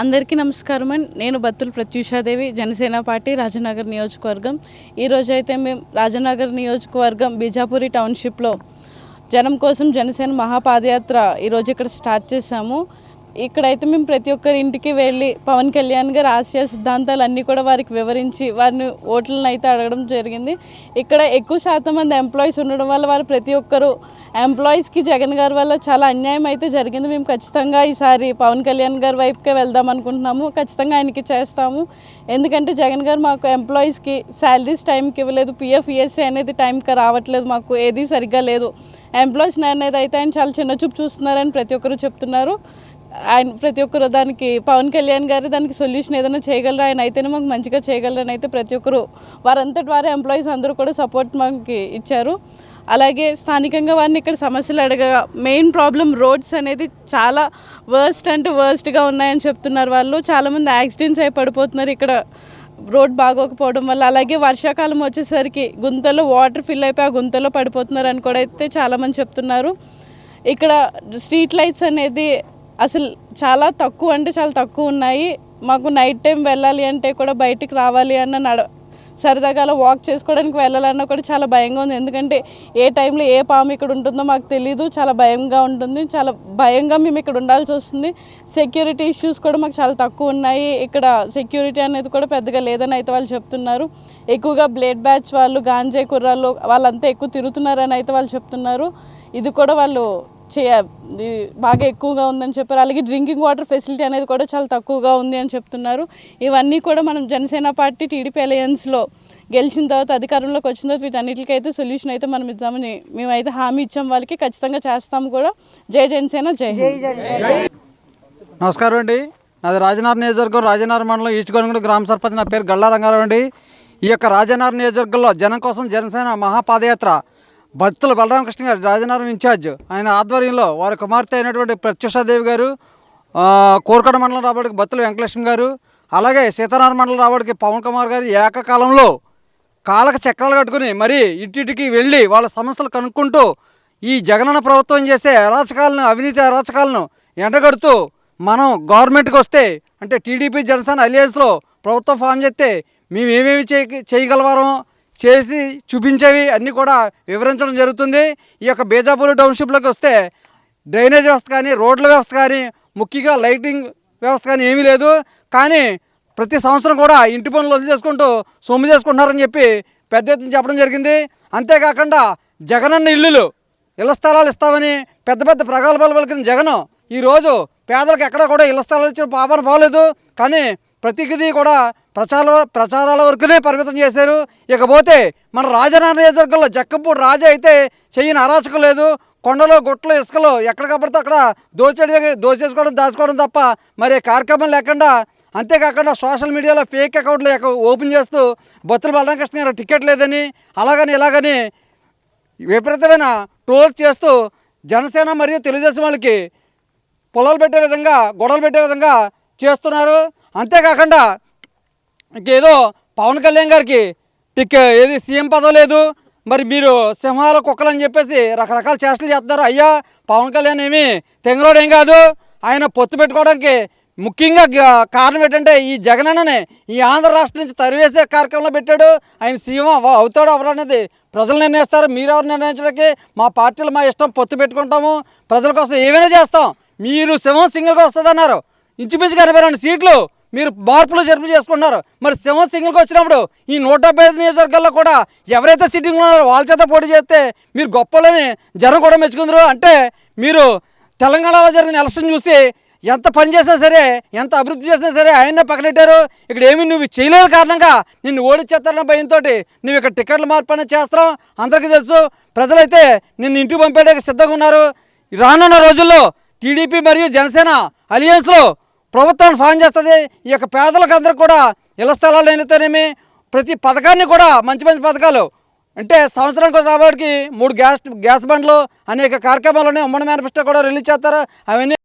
అందరికీ నమస్కారం అండి. నేను బత్తుల ప్రత్యూషాదేవి జనసేన పార్టీ రాజనగర్ నియోజకవర్గం. ఈరోజు అయితే మేము రాజనగర్ నియోజకవర్గం బీజాపురి టౌన్షిప్లో జనం కోసం జనసేన మహాపాదయాత్ర ఈరోజు ఇక్కడ స్టార్ట్ చేశాము. ఇక్కడైతే మేము ప్రతి ఒక్కరి ఇంటికి వెళ్ళి పవన్ కళ్యాణ్ గారి ఆశయ సిద్ధాంతాలు అన్నీ కూడా వారికి వివరించి వారిని ఓట్లను అయితే అడగడం జరిగింది. ఇక్కడ ఎక్కువ శాతం మంది ఎంప్లాయీస్ ఉండడం వల్ల వారు ప్రతి ఒక్కరు ఎంప్లాయీస్కి జగన్ గారి వల్ల చాలా అన్యాయం అయితే జరిగింది. మేము ఖచ్చితంగా ఈసారి పవన్ కళ్యాణ్ గారి వైపుకే వెళ్దాం అనుకుంటున్నాము. ఖచ్చితంగా ఆయనకి చేస్తాము. ఎందుకంటే జగన్ గారు మాకు ఎంప్లాయీస్కి శాలరీస్ టైంకి ఇవ్వలేదు. పిఎఫ్ ఈఎస్ఐ అనేది టైంకి రావట్లేదు. మాకు ఏది సరిగ్గా లేదు. ఎంప్లాయీస్ అనేది అయితే ఆయన చాలా చిన్న చూపు చూస్తున్నారని ప్రతి ఒక్కరు చెప్తున్నారు. ఆయన ప్రతి ఒక్కరు దానికి పవన్ కళ్యాణ్ గారు దానికి సొల్యూషన్ ఏదైనా చేయగలరు? ఆయన అయితేనే మాకు మంచిగా చేయగలరని అయితే ప్రతి ఒక్కరు వారంతటి వారే ఎంప్లాయీస్ అందరూ కూడా సపోర్ట్ మాకు ఇచ్చారు. అలాగే స్థానికంగా వారిని ఇక్కడ సమస్యలు అడగగా మెయిన్ ప్రాబ్లం రోడ్స్ అనేది చాలా వర్స్ట్ అంటే వర్స్ట్గా ఉన్నాయని చెప్తున్నారు వాళ్ళు. చాలామంది యాక్సిడెంట్స్ అయి పడిపోతున్నారు ఇక్కడ రోడ్ బాగోకపోవడం వల్ల. అలాగే వర్షాకాలం వచ్చేసరికి గుంతలో వాటర్ ఫిల్ అయిపోయి ఆ గుంతలో పడిపోతున్నారు అని కూడా అయితే చాలామంది చెప్తున్నారు. ఇక్కడ స్ట్రీట్ లైట్స్ అనేది అసలు చాలా తక్కువ అంటే చాలా తక్కువ ఉన్నాయి. మాకు నైట్ టైం వెళ్ళాలి అంటే కూడా బయటికి రావాలి అన్న నడ సరదాగా అలా వాక్ చేసుకోవడానికి వెళ్ళాలన్నా కూడా చాలా భయంగా ఉంది. ఎందుకంటే ఏ టైంలో ఏ పాము ఇక్కడ ఉంటుందో మాకు తెలియదు చాలా భయంగా ఉంటుంది. చాలా భయంగా మేము ఇక్కడ ఉండాల్సి వస్తుంది. సెక్యూరిటీ ఇష్యూస్ కూడా మాకు చాలా తక్కువ ఉన్నాయి. ఇక్కడ సెక్యూరిటీ అనేది కూడా పెద్దగా లేదని అయితే వాళ్ళు చెప్తున్నారు. ఎక్కువగా బ్లేడ్ బ్యాచ్ వాళ్ళు గాంజే కుర్రాళ్ళు వాళ్ళంతా ఎక్కువ తిరుగుతున్నారని అయితే వాళ్ళు చెప్తున్నారు. ఇది కూడా వాళ్ళు చేయ బాగా ఎక్కువగా ఉందని చెప్పారు. అలాగే డ్రింకింగ్ వాటర్ ఫెసిలిటీ అనేది కూడా చాలా తక్కువగా ఉంది అని చెప్తున్నారు. ఇవన్నీ కూడా మనం జనసేన పార్టీ టీడీపీ అలయన్స్లో గెలిచిన తర్వాత అధికారంలోకి వచ్చిన తర్వాత వీటన్నిటికీ అయితే సొల్యూషన్ అయితే మనం ఇద్దామని మేమైతే హామీ ఇచ్చాం. వాళ్ళకి ఖచ్చితంగా చేస్తాము కూడా. జై జనసేన జై. నమస్కారం అండి. నాది రాజనగర్ నియోజకవర్గం రాజనగర్ మండలం ఈస్ట్ గోనగూడ గ్రామ సర్పంచ్ నా పేరు గల్లా రంగారావు అండి. ఈ యొక్క రాజనగర్ నియోజకవర్గంలో జనం కోసం జనసేన మహాపాదయాత్ర భక్తుల బలరామకృష్ణ గారు రాజనగరం ఇన్ఛార్జ్. ఆయన ఆధ్వర్యంలో వారి కుమార్తె అయినటువంటి ప్రత్యూషాదేవి గారు ఆ, మండలం రాబడికి బత్తుల వెంకటలక్ష్మి గారు అలాగే సీతారామ మండలం రాబడికి పవన్ కుమార్ గారు ఏకకాలంలో కాళ్ళకు చక్రాలు కట్టుకుని మరి ఇంటింటికి వెళ్ళి వాళ్ళ సమస్యలు కనుక్కుంటూ ఈ జగనన్న ప్రభుత్వం చేసే అరాచకాలను అవినీతి అరాచకాలను ఎండగడుతూ మనం గవర్నమెంట్కి వస్తే అంటే టీడీపీ జనసేన అలియన్స్లో ప్రభుత్వం ఫామ్ చేస్తే మేమేమేమి చేయ చేయగలవారో చేసి చూపించేవి అన్నీ కూడా వివరించడం జరుగుతుంది. ఈ యొక్క బేజాపూర్ టౌన్షిప్లోకి వస్తే డ్రైనేజ్ వ్యవస్థ కానీ రోడ్ల వ్యవస్థ కానీ ముఖ్యంగా లైటింగ్ వ్యవస్థ కానీ ఏమీ లేదు. కానీ ప్రతి సంవత్సరం కూడా ఇంటి పనులు వదిలి చేసుకుంటూ సొమ్ము చేసుకుంటున్నారని చెప్పి పెద్ద ఎత్తున చెప్పడం జరిగింది. అంతేకాకుండా జగనన్న ఇల్లులు ఇళ్ళ స్థలాలు ఇస్తామని పెద్ద పెద్ద ప్రగల్భాలు పలికిన జగన్ ఈరోజు పేదలకు ఎక్కడా కూడా ఇళ్ళ స్థలాలు ఇచ్చిన పాపన పోలేదు. కానీ ప్రతిదీ కూడా ప్రచార ప్రచారాల వరకునే పరిమితం చేశారు. ఇకపోతే మన రాజనగర నియోజకవర్గంలో జక్కంపూడి రాజా అయితే చెయ్యని అరాచకం లేదు. కొండలో గుట్టలు ఇసుకలు ఎక్కడ కబడితే అక్కడ దోచేయడమే దోచేసుకోవడం దాచుకోవడం తప్ప మరి కార్యక్రమం లేకుండా అంతేకాకుండా సోషల్ మీడియాలో ఫేక్ అకౌంట్లు ఓపెన్ చేస్తూ బొత్తుల బలరామకృష్ణ గారు టికెట్ లేదని అలాగని ఇలాగని విపరీతమైన ట్రోల్స్ చేస్తూ జనసేన మరియు తెలుగుదేశం వాళ్ళకి పొలాలు పెట్టే విధంగా గొడవలు పెట్టే విధంగా చేస్తున్నారు. అంతేకాకుండా ఇంకేదో పవన్ కళ్యాణ్ గారికి టిక్ ఏది సీఎం పదవి లేదు. మరి మీరు సింహాల కుక్కలు అని చెప్పేసి రకరకాల చేష్టలు చేస్తున్నారు. అయ్యా పవన్ కళ్యాణ్ ఏమి తెంగరోడేం ఏం కాదు. ఆయన పొత్తు పెట్టుకోవడానికి ముఖ్యంగా కారణం ఏంటంటే ఈ జగనన్ననే ఈ ఆంధ్ర రాష్ట్రం నుంచి తరివేసే కార్యక్రమంలో పెట్టాడు. ఆయన సీఎం అవుతాడు అవరు ప్రజలు నిర్ణయిస్తారు. మీరు ఎవరు నిర్ణయించడానికి? మా పార్టీలు మా ఇష్టం పొత్తు పెట్టుకుంటాము. ప్రజల కోసం ఏమైనా చేస్తాం. మీరు సింహం సింగిల్గా వస్తుంది అన్నారు ఇంచుమించుగా ఎనభై రెండు సీట్లు మీరు మార్పులు జరుపు చేసుకున్నారు మరి సింహం సింగిల్కి వచ్చినప్పుడు ఈ నూట డెబ్బై ఐదు నియోజకవర్గాల్లో కూడా ఎవరైతే సిట్టింగ్ ఉన్నారో వాళ్ళ చేత పోటీ చేస్తే మీరు గొప్పలని జనం కూడా మెచ్చుకుందరు. అంటే మీరు తెలంగాణలో జరిగిన ఎలక్షన్ చూసి ఎంత పని చేసినా సరే ఎంత అభివృద్ధి చేసినా సరే ఆయన్నే పక్కనెట్టారు. ఇక్కడ ఏమి నువ్వు చేయలేని కారణంగా నిన్ను ఓడిచ్చేస్తారన్న భయంతో నువ్వు ఇక్కడ టికెట్ల మార్పు అనేది చేస్తాం అందరికీ తెలుసు. ప్రజలైతే నిన్ను ఇంటికి పంపేయడానికి సిద్ధంగా ఉన్నారు. రానున్న రోజుల్లో టీడీపీ మరియు జనసేన అలియన్స్లో ప్రభుత్వాన్ని ఫామ్ చేస్తుంది. ఈ యొక్క పేదలకు అందరికి కూడా ఇళ్ళ స్థలాలు అయితేనేమి ప్రతి పథకాన్ని కూడా మంచి మంచి పథకాలు. అంటే సంవత్సరానికి రాబడికి మూడు గ్యాస్ గ్యాస్ బండ్లు అనేక కార్యక్రమాలు ఉన్నాయి. ఉమ్మడి మేనిఫెస్టో కూడా రిలీజ్ చేస్తారు. అవన్నీ